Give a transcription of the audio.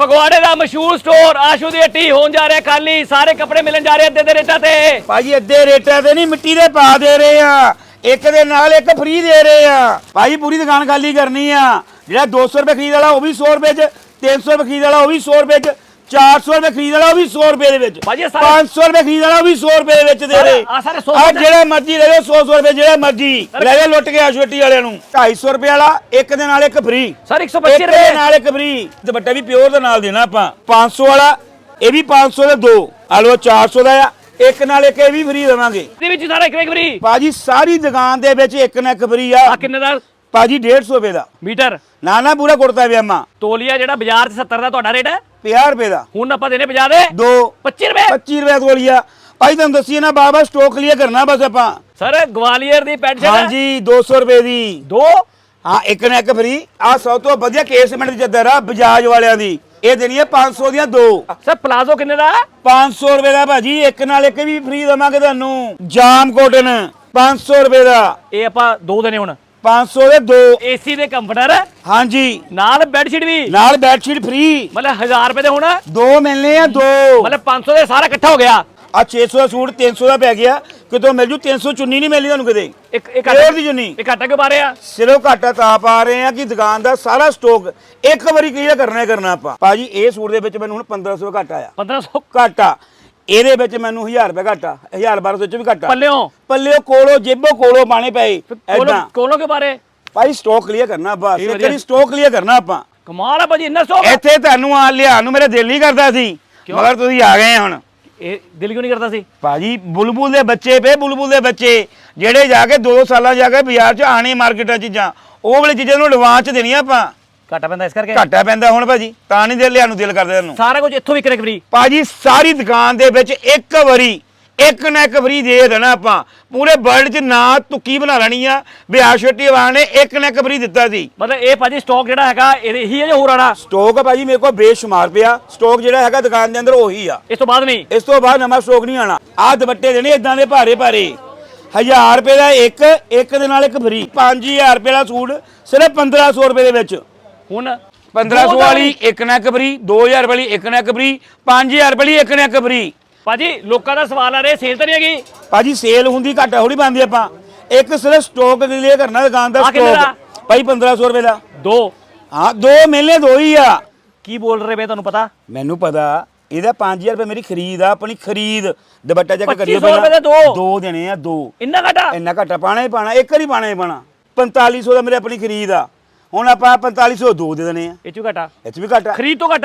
ਫਗਵਾੜੇ ਦਾ ਮਸ਼ਹੂਰ ਸਟੋਰ ਆਸ਼ੂ ਦੀ ਹੱਟੀ ਹੋਣ ਜਾ ਰਿਹਾ ਖਾਲੀ, ਸਾਰੇ ਕੱਪੜੇ ਮਿਲਣ ਜਾ ਰਹੇ ਅੱਧੇ ਦੇ ਰੇਟਾਂ ਤੇ। ਭਾਜੀ, ਅੱਧੇ ਰੇਟਾਂ ਤੇ ਨਹੀਂ, ਮਿੱਟੀ ਦੇ ਪਾ ਦੇ ਰਹੇ ਆ। ਇੱਕ ਦੇ ਨਾਲ ਇੱਕ ਫ੍ਰੀ ਦੇ ਰਹੇ ਆ। ਭਾਜੀ, ਪੂਰੀ ਦੁਕਾਨ ਖਾਲੀ ਕਰਨੀ ਆ। ਜਿਹੜਾ 200 ਰੁਪਏ ਖਰੀਦ ਵਾਲਾ ਉਹ ਵੀ 100 ਰੁਪਏ ਚ 300 ਰੁਪਏ ਖਰੀਦ ਵਾਲਾ ਉਹ ਵੀ 100 ਰੁਪਏ ਚ। 400 ਰੁਪਏ ਖਰੀਦ ਵਾਲਾ ਉਹ ਵੀ 100 ਰੁਪਏ ਦੇ ਵਿੱਚ। ਭਾਜੀ, ਇਹ ਸਾਰੇ- 500 ਰੁਪਏ ਖਰੀਦ ਵਾਲਾ ਉਹ ਵੀ 100 ਰੁਪਏ ਦੇ ਵਿੱਚ ਦੇ ਸਾਰੇ- ਰਹੇ ਆਹ ਸਾਰੇ 100 ਆਹ ਰੁਪਏ ਜਿਹੜਾ ਮਰਜ਼ੀ ਲੈ ਲਓ 100 100 ਰੁਪਏ ਜਿਹੜਾ ਮਰਜ਼ੀ। ਲੈ ਜਾ ਲੁੱਟ ਕੇ ਆਸ਼ਵਟੀ ਵਾਲਿਆਂ ਨੂੰ। 250 ਰੁਪਏ ਵਾਲਾ ਇੱਕ ਦੇ ਨਾਲ ਇੱਕ ਫ੍ਰੀ ਸਰ ਇੱਕ 125 ਦੇ ਰੁਪਏ ਨਾਲ ਇੱਕ ਫ੍ਰੀ ਦੁਪੱਟਾ ਵੀ ਪਿਓਰ ਦੇ ਨਾਲ ਦੇਣਾ ਆਪਾਂ। 500 ਵਾਲਾ ਇਹ ਵੀ 500 ਦੇ ਦੋ। ਆ ਲਓ 400 ਦਾ ਆ। ਇੱਕ ਨਾਲ ਇੱਕ ਇਹ ਵੀ ਫ੍ਰੀ ਦੇਵਾਂਗੇ। ਦੇ ਵਿੱਚ ਸਾਰਾ ਇੱਕ ਇੱਕ ਫਰੀ ਬਾਜੀ ਸਾਰੀ ਦੁਕਾਨ ਦੇ ਵਿੱਚ ਇੱਕ ਨਾ ਇੱਕ ਫ੍ਰੀ ਆ। ਆ ਕਿੰਨੇ ਦਾ? ਬਾਜੀ 150 ਰੁਪਏ ਦਾ। ਮੀਟਰ? ਨਾ ਨਾ ਪੂਰਾ ਕੁੜਤਾ ਪਜਾਮਾ ਤੋਲੀਆ ਜਿਹੜਾ ਬਾਜ਼ਾਰ 'ਚ 70 ਦਾ ਤੁਹਾਡਾ ਰੇਟ ਹੈ? 50 ਰੁਪਏ ਦਾ। ਹੁਣ ਆਪਾਂ ਦੇਨੇ 50 ਦੇ? ਦੋ। 25 ਰੁਪਏ? 25 ਰੁਪਏ ਤੋਲੀਆ। ਭਾਈ ਤੁਹਾਨੂੰ ਦੱਸੀਏ ਨਾ ਬਾਬਾ ਸਟਾਕ ਕਲੀਅਰ ਕਰਨਾ ਬਸ ਆਪਾਂ। ਸਰ ਗਵਾਲੀਅਰ ਦੀ ਪੈਂਟ ਸ਼ਰਟ ਹਾਂਜੀ 200 ਰੁਪਏ ਦੀ। ਦੋ? ਹਾਂ ਇੱਕ ਨਾ ਇੱਕ ਫ੍ਰੀ ਆ ਸਭ ਤੋਂ ਵਧੀਆ ਕੇਸਮੈਂਟ ਦੀ ਚੱਦਰ ਆ ਬਜਾਜ ਵਾਲਿਆਂ ਦੀ। ਇਹ ਦੇਣੀ ਹੈ 500 ਦੀਆਂ ਦੋ। ਸਰ ਪਲਾਜ਼ੋ ਕਿੰਨੇ ਦਾ? 500 ਰੁਪਏ ਦਾ ਭਾਜੀ ਇੱਕ ਨਾਲ ਇੱਕ ਵੀ ਫ੍ਰੀ ਦਵਾਂਗੇ ਤੁਹਾਨੂੰ। ਜਾਮ ਕੋਟਨ 500 ਰੁਪਏ ਦਾ। ਇਹ ਆਪਾਂ ਦੋ ਦੇਨੇ ਹੁਣ। 500 ਦੇ ਦੋ। ਏਸੀ ਦੇ ਕੰਫਰਟਰ ਹਾਂਜੀ। ਨਾਲ ਬੈੱਡ ਸ਼ੀਟ ਵੀ? ਨਾਲ ਬੈੱਡ ਸ਼ੀਟ ਫ੍ਰੀ ਮਤਲਬ 1000 ਰੁਪਏ ਦੇ ਹੁਣ? ਦੋ ਮਿਲਨੇ ਆ ਦੋ। ਮਤਲਬ 500 ਦੇ ਸਾਰਾ ਇਕੱਠਾ ਹੋ ਗਿਆ। ਆ 600 ਦਾ ਸੂਟ 300 ਦਾ ਪੈ ਗਿਆ। ਕਿਤੋਂ ਮਿਲ ਜੂ? 300 ਚੁੰਨੀ ਨਹੀਂ ਮਿਲਣੀ ਤੁਹਾਨੂੰ ਕਿਤੇ। ਇੱਕ ਇੱਕ ਪਿਓਰ ਦੀ ਚੁੰਨੀ। ਇੱਕ ਘਾਟਾ ਕਿਉਂ ਪਾ ਰਹੇ ਆ। ਸਿਰੋਂ ਘਾਟਾ ਤਾਂ ਪਾ ਰਹੇ ਆ ਕਿ ਦੁਕਾਨ ਦਾ ਸਾਰਾ ਸਟਾਕ ਇੱਕ ਵਾਰੀ ਕਲੀਅਰ ਕਰਨਾ ਹੀ ਕਰਨਾ ਆਪਾਂ। ਭਾਜੀ ਇਹ ਸੂਟ ਦੇ ਵਿੱਚ ਮੈਨੂੰ ਹੁਣ 1500 ਘਾਟਾ ਆ 1500 ਘਾਟਾ ਇਹਦੇ ਵਿੱਚ ਮੈਨੂੰ 1000 ਰੁਪਏ ਘਾਟਾ 1000 1200 ਚ ਵੀ ਘਾਟਾ ਪੱਲਿਓਂ? ਪੱਲਿਓ ਕੋਲੋਂ ਜੇਬੋ ਕੋਲੋਂ ਪਾਣੇ ਪਏ ਕੋਲੋਂ ਐਦਾਂ ਕੋਲੋਂ ਕੇ ਬਾਰੇ ਭਾਈ ਸਟਾਕ ਕਲੀਅਰ ਕਰਨਾ ਬਸ ਇੱਕ। ਵਾਰੀ ਸਟਾਕ ਕਲੀਅਰ ਕਰਨਾ ਆਪਾਂ। ਕਮਾਲ ਆ ਭਾਜੀ ਇੰਨਾ ਸਟਾਕ ਇੱਥੇ ਤੁਹਾਨੂੰ ਆ ਲਿਆ ਨੂੰ ਮੇਰੇ ਦਿਲ ਨਹੀਂ ਕਰਦਾ ਸੀ ਮਗਰ ਤੁਸੀਂ ਆ ਗਏ ਹੁਣ। ਇਹ ਦਿਲ ਕਿਉਂ ਨਹੀਂ ਕਰਦਾ ਸੀ? ਭਾਜੀ ਬੁਲਬੁਲ ਦੇ ਬੱਚੇ ਪਏ ਬੁਲਬੁਲ ਦੇ ਬੱਚੇ। ਜਿਹੜੇ ਜਾ ਕੇ 2 ਸਾਲਾਂ ਜਾ ਕੇ ਬਾਜ਼ਾਰ 'ਚ ਆਣੀ ਮਾਰਕੀਟਾਂ ਚੀਜ਼ਾਂ ਉਹ ਵਾਲੀ ਚੀਜ਼ਾਂ ਨੂੰ ਐਡਵਾਂਸ 'ਚ ਦੇਣੀਆਂ ਆਪਾਂ। ਘਾਟਾ ਪੈਂਦਾ ਇਸ ਕਰਕੇ? ਘਾਟਾ ਪੈਂਦਾ ਹੁਣ ਭਾਜੀ ਤਾਂ ਨਹੀਂ ਦਿਲ ਲਿਆ ਨੂੰ ਦਿਲ ਕਰਦਾ ਤੁਹਾਨੂੰ ਸਾਰਾ ਕੁਝ ਇੱਥੋਂ ਵੀ ਫਰੀ। ਭਾਜੀ ਸਾਰੀ ਦੁਕਾਨ ਦੇ ਵਿੱਚ ਇੱਕ ਵਾਰੀ ਇੱਕ ਨਾ ਇੱਕ ਵਾਰੀ ਦੇ ਦੇਣਾ ਆਪਾਂ। ਪੂਰੇ ਵਰਲਡ 'ਚ ਨਾ ਤੁੱਕੀ ਬਣਾ ਲੈਣੀ ਆ ਬਿਆਰ ਛੋਟੀ ਆਵਾਜ਼ ਨੇ ਇੱਕ ਨਾ ਇੱਕ ਵਾਰੀ ਦਿੱਤਾ ਸੀ। ਮਤਲਬ ਇਹ ਭਾਜੀ ਸਟਾਕ ਜਿਹੜਾ ਹੈਗਾ ਇਹ ਇਹੀ ਹੈ ਜੋ ਹੋਰ ਆਣਾ? ਸਟਾਕ ਆ ਭਾਜੀ ਮੇਰੇ ਕੋਲ ਬੇਸ਼ੁਮਾਰ ਪਿਆ। ਸਟਾਕ ਜਿਹੜਾ ਹੈਗਾ ਦੁਕਾਨ ਦੇ ਅੰਦਰ ਉਹੀ ਆ। ਇਸ ਤੋਂ ਬਾਅਦ ਨਹੀਂ? ਇਸ ਤੋਂ ਬਾਅਦ ਨਵਾਂ ਸਟਾਕ ਨਹੀਂ ਆਣਾ। ਆਹ ਦੁਪੱਟੇ ਦੇਣੇ ਇਦਾਂ ਦੇ ਭਾਰੇ ਭਾਰੇ। 1000 ਰੁਪਏ ਦਾ ਇੱਕ ਇੱਕ ਦੇ ਨਾਲ ਇੱਕ ਫਰੀ 5000 ਰੁਪਏ ਦਾ ਸੂਟ ਸਿਰਫ 1500 ਰੁਪਏ ਦੇ ਵਿੱਚ। ਹੁਣ 1500 ਵਾਲੀ ਇੱਕ ਨਾ ਇੱਕ ਫਰੀ 2000 ਵਾਲੀ ਇੱਕ ਨਾ ਇੱਕ ਫਰੀ 5000 ਵਾਲੀ ਇੱਕ ਨਾ ਇੱਕ ਫਰੀ। ਭਾਜੀ ਲੋਕਾਂ ਦਾ ਸਵਾਲ ਆ ਰਿਹਾ ਸੇਲ ਤਾਂ ਨਹੀਂ ਹੈਗੀ? ਭਾਜੀ ਸੇਲ ਹੁੰਦੀ ਘਾਟਾ ਥੋੜੀ ਬੰਦੀ ਆਪਾਂ। ਇੱਕ ਸਿਰਫ ਸਟਾਕ ਕਲੀਅਰ ਕਰਨਾ ਦੁਕਾਨ ਦਾ ਸਟਾਕ ਭਾਈ 1500 ਰੁਪਏ ਦਾ। ਦੋ। ਹਾਂ ਦੋ ਮਿਲਨੇ ਦੋ ਹੀ ਆ। ਕੀ ਬੋਲ ਰਹੇ ਬੇ ਤੁਹਾਨੂੰ ਪਤਾ? ਮੈਨੂੰ ਪਤਾ ਇਹਦਾ 5000 ਰੁਪਏ ਮੇਰੀ ਖਰੀਦ ਆ ਆਪਣੀ ਖਰੀਦ। ਦੁਪੱਟਾ ਚੱਕ ਕਰੀਏ 2500 ਰੁਪਏ ਦੇ ਦੋ। ਦੋ ਦੇਣੇ ਆ ਦੋ। ਇੰਨਾ ਘਾਟਾ? ਇੰਨਾ ਘਾਟਾ ਪਾਣਾ ਹੀ ਪਾਣਾ ਇੱਕ ਵਾਰੀ ਪਾਣਾ ਹੀ ਪਾਣਾ 4500 ਦਾ ਮੇਰੇ ਆਪਣੀ ਖਰੀਦ ਆ। ਹੁਣ ਆਪਾਂ 4500 ਦੋ ਦੇ ਦੇਣੇ ਆ। ਇਹ ਚੋਂ ਘਾਟਾ। ਇਹ 'ਚ ਵੀ ਘਾਟਾ। ਖਰੀਦ ਤੋਂ ਘਾਟਾ।